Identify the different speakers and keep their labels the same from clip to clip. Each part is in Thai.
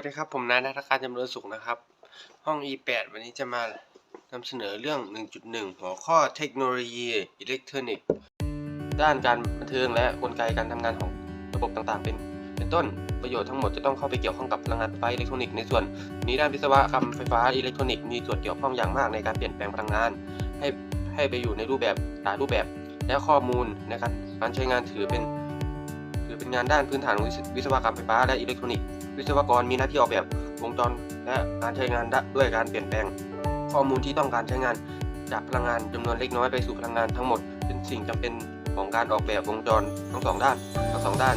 Speaker 1: วัสดีครับ ผมนายนัทการจำเริญสุขนะครับ ห้อง E8 วันนี้จะมานำเสนอเรื่อง 1.1 หัวข้อเทคโนโลยีอิเล็กทรอนิกส์ด้านการบันเทิงและกลไกการทำงานของระบบต่างๆ เป็น เป็นต้นประโยชน์ทั้งหมดจะต้องเข้าไปเกี่ยวข้องกับพลังงานไฟฟ้าอิเล็กทรอนิกส์ในส่วนนี้ด้านวิศวกรรมไฟฟ้าอิเล็กทรอนิกส์มีส่วนเกี่ยวข้องอย่างมากในการเปลี่ยนแปลงพลังงาน ให้ให้ไปอยู่ในรูปแบบหลายรูปแบบและข้อมูลนะครับการใช้งานถือเป็นถือเป็นงานด้านพื้นฐานของวิศวกรรมไฟฟ้าและอิเล็กทรอนิกส์ วิศวกรมีหน้าที่ออกแบบวงจรและการใช้งานด้วยการเปลี่ยนแปลง ข้อมูลที่ต้องการใช้งานจากพลังงานจำนวนเล็กน้อยไปสู่พลังงานทั้งหมด เป็นสิ่งจำเป็นของการออกแบบวงจรทั้งสองด้านทั้งสองด้าน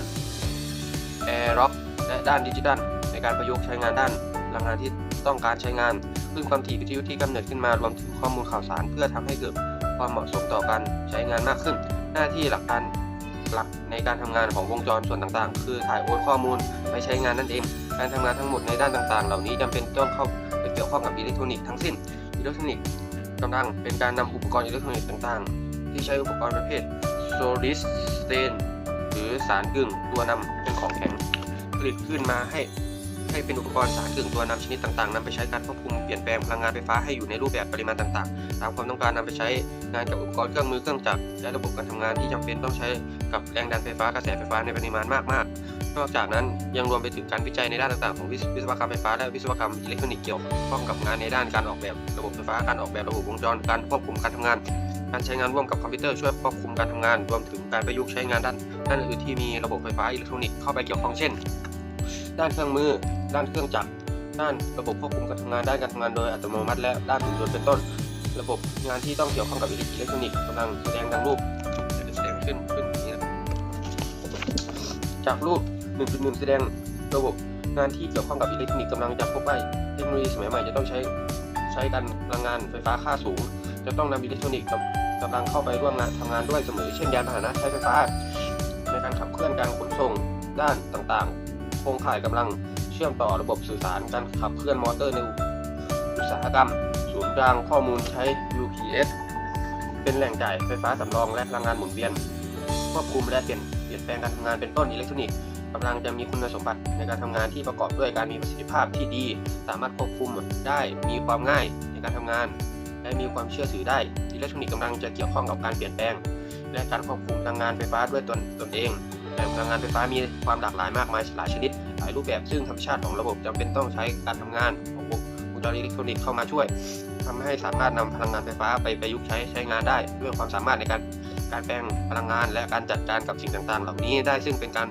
Speaker 1: แอร์ร็อกและด้านดิจิทัลในการประยุกต์ใช้งานด้านพลังงานที่ต้องการใช้งานคลื่นความถี่วิทยุที่กำเนิดขึ้นมารวมถึงข้อมูลข่าวสาร เพื่อทำให้เกิดความเหมาะสมต่อการใช้งานมากขึ้น หน้าที่หลักการ หลักในการทำงานของวงจรส่วนต่างๆ คือถ่ายโอนข้อมูลไปใช้งานนั่นเอง การทำงานทั้งหมดในด้านต่างๆ เหล่านี้จำเป็นต้องเข้าไปเกี่ยวข้องกับอิเล็กทรอนิกส์ทั้งสิ้น อิเล็กทรอนิกส์กำลังเป็นการนำอุปกรณ์อิเล็กทรอนิกส์ต่างๆ ที่ใช้อุปกรณ์ประเภท solid state หรือสารกึ่งตัวนำเป็นของแข็งผลิตขึ้นมาให้ ให้เป็นอุปกรณ์สารกึ่งตัวนำชนิดต่างๆนำไปใช้การควบคุมเปลี่ยนแปลงพลังงานไฟฟ้าให้อยู่ในรูปแบบปริมาณต่างๆ ตามความต้องการนำไปใช้งานกับอุปกรณ์เครื่องมือเครื่องจักรและระบบการทำงานที่จำเป็นต้องใช้กับแรงดันไฟฟ้ากระแสไฟฟ้าในปริมาณมากๆ นอกจากนั้นยังรวมไปถึงการวิจัยในด้านต่างๆของวิศวิศวกรรมไฟฟ้าและวิศวกรรมอิเล็กทรอนิกส์เกี่ยวข้องกับงานในด้านการออกแบบระบบไฟฟ้าการออกแบบระบบวงจรการควบคุมการทำงานการใช้งานร่วมกับคอมพิวเตอร์ช่วยควบคุมการทำงาน รวมถึงการประยุกต์ใช้งานด้านด้านอื่นที่มีระบบไฟฟ้าอิเล็กทรอนิกส์เข้าไปเกี่ยวข้องเช่น ด้านเครื่องมือ ด้านเครื่องจักร ด้านระบบควบคุมการทำงาน ด้านการทำงานโดยอัตโนมัติ และด้านหุ่นยนต์เป็นต้น ระบบงานที่ต้องเกี่ยวข้องกับอิเล็กทรอนิกส์กำลังแสดงดังรูปจะแสดงขึ้นขึ้นอย่างนี้นะจากรูป 1.1 แสดงระบบงานที่เกี่ยวข้องกับอิเล็กทรอนิกส์กำลังจะพบว่าเทคโนโลยีสมัยใหม่จะต้องใช้ใช้การพลังงานไฟฟ้าค่าสูง จะต้องนำอิเล็กทรอนิกส์กำลังเข้าไปร่วมงานทำงานด้วยเสมอ เช่นยานพาหนะใช้ไฟฟ้า ในการขับเคลื่อนการขนส่งด้านต่างๆโครงข่ายกำลัง ชื่อมต่อระบบสื่อสารการขับเคลื่อนมอเตอร์ในอุตสาหกรรม ศูนย์กลางข้อมูลใช้ UPS เป็นแหล่งจ่ายไฟฟ้าสำรองและพลังงานหมุนเวียน ควบคุมและเปลี่ยนเปลี่ยนแปลงการทำงานเป็นต้นอิเล็กทรอนิกส์กำลังจะมีคุณสมบัติในการทำงานที่ประกอบด้วยการมีประสิทธิภาพที่ดี สามารถควบคุมได้มีความง่ายในการทำงาน และมีความเชื่อถือได้อิเล็กทรอนิกส์กำลังจะเกี่ยวข้องกับการเปลี่ยนแปลง และการควบคุมพลังงานไฟฟ้าด้วยตนตนเอง แต่พลังงานไฟฟ้ามีความหลากหลายมากมายหลายชนิด หลายรูปแบบซึ่งธรรมชาติของระบบจำเป็นต้องใช้การทำงานของวงจรอิเล็กทรอนิกส์เข้ามาช่วยทำให้สามารถนำพลังงานไฟฟ้าไปประยุกต์ใช้ใช้งานได้ด้วยความสามารถในการการแปลงพลังงาน และการจัดการกับสิ่งต่างๆ เหล่านี้ได้ซึ่งเป็นการ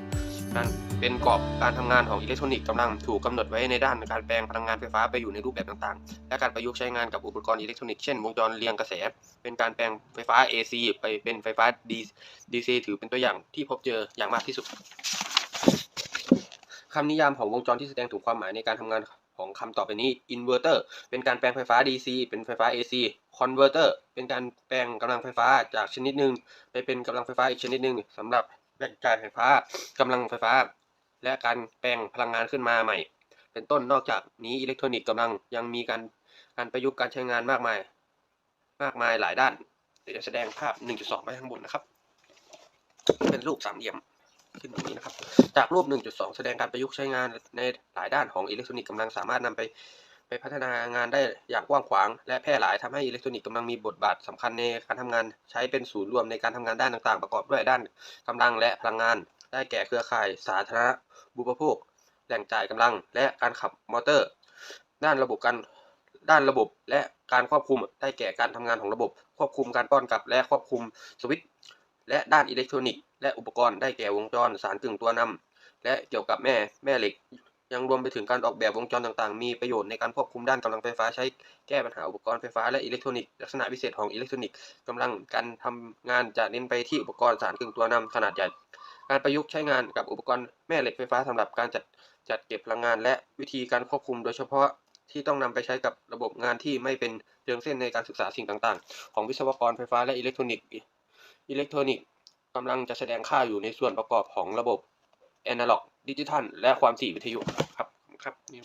Speaker 1: การ เป็นกรอบการทำงานของอิเล็กทรอนิกส์กำลังถูกกำหนดไว้ในด้านการแปลงพลังงานไฟฟ้าไปอยู่ในรูปแบบต่างๆ และการประยุกต์ใช้งานกับอุปกรณ์อิเล็กทรอนิกส์เช่นวงจรเรียงกระแส เป็นการแปลงไฟฟ้า AC ไปเป็นไฟฟ้า DC ถือเป็นตัวอย่างที่พบเจออย่างมากที่สุดคำนิยามของวงจรที่แสดงถึงความหมายในการทำงานของคำต่อไปนี้ inverter เป็นการแปลงไฟฟ้า DC เป็นไฟฟ้า AC converter เป็นการแปลงกำลังไฟฟ้าจากชนิดหนึ่งไปเป็นกำลังไฟฟ้าอีกชนิดหนึ่งสำหรับแหล่งจ่ายไฟฟ้ากำลังไฟฟ้า และการแปลงพลังงานขึ้นมาใหม่ เป็นต้นนอกจากนี้อิเล็กทรอนิกส์กำลังยังมีการการประยุกต์การใช้งานมากมาย มากมายหลายด้านเดี๋ยวจะแสดงภาพ 1.2ไว้ข้างบนนะครับ เป็นรูปสามเหลี่ยมขึ้นตรงนี้นะครับ จากรูป 1.2 แสดงการประยุกต์ใช้งานในหลายด้านของอิเล็กทรอนิกส์กำลังสามารถนำไปไปพัฒนางานได้อย่างกว้างขวาง และแพร่หลายทำให้อิเล็กทรอนิกส์กำลังมีบทบาทสำคัญในการทำงานใช้เป็นศูนย์รวมในการทำงานด้านต่างๆ ประกอบด้วยด้านกำลังและพลังงาน ได้แก่เครือข่ายสาธารณ บูปโภค แหล่งจ่ายกำลัง และการขับมอเตอร์ ด้านระบบการด้านระบบและการควบคุมได้แก่การทำงานของระบบ ควบคุมการป้อนกลับ และควบคุมสวิตช์และด้านอิเล็กทรอนิกส์และอุปกรณ์ได้แก่วงจรสารกึ่งตัวนำและเกี่ยวกับแม่แม่เหล็ก ยังรวมไปถึงการออกแบบวงจรต่างๆ มีประโยชน์ในการควบคุมด้านกำลังไฟฟ้าใช้แก้ปัญหาอุปกรณ์ไฟฟ้าและอิเล็กทรอนิกส์ลักษณะพิเศษของอิเล็กทรอนิกส์กำลังการทำงานจะเน้นไปที่อุปกรณ์สารกึ่งตัวนำขนาดใหญ่ การประยุกต์ใช้งานกับอุปกรณ์แม่เหล็กไฟฟ้าสำหรับการจัดจัดเก็บพลังงาน และวิธีการควบคุมโดยเฉพาะที่ต้องนำไปใช้กับระบบงานที่ไม่เป็นเชิงเส้นในการศึกษาสิ่งต่าง ๆ ของวิศวกรไฟฟ้าและอิเล็กทรอนิกส์อิเล็กทรอนิกส์กำลังจะแสดงค่าอยู่ในส่วนประกอบของระบบแอนะล็อกดิจิทัลและความถี่วิทยุครับครับนี่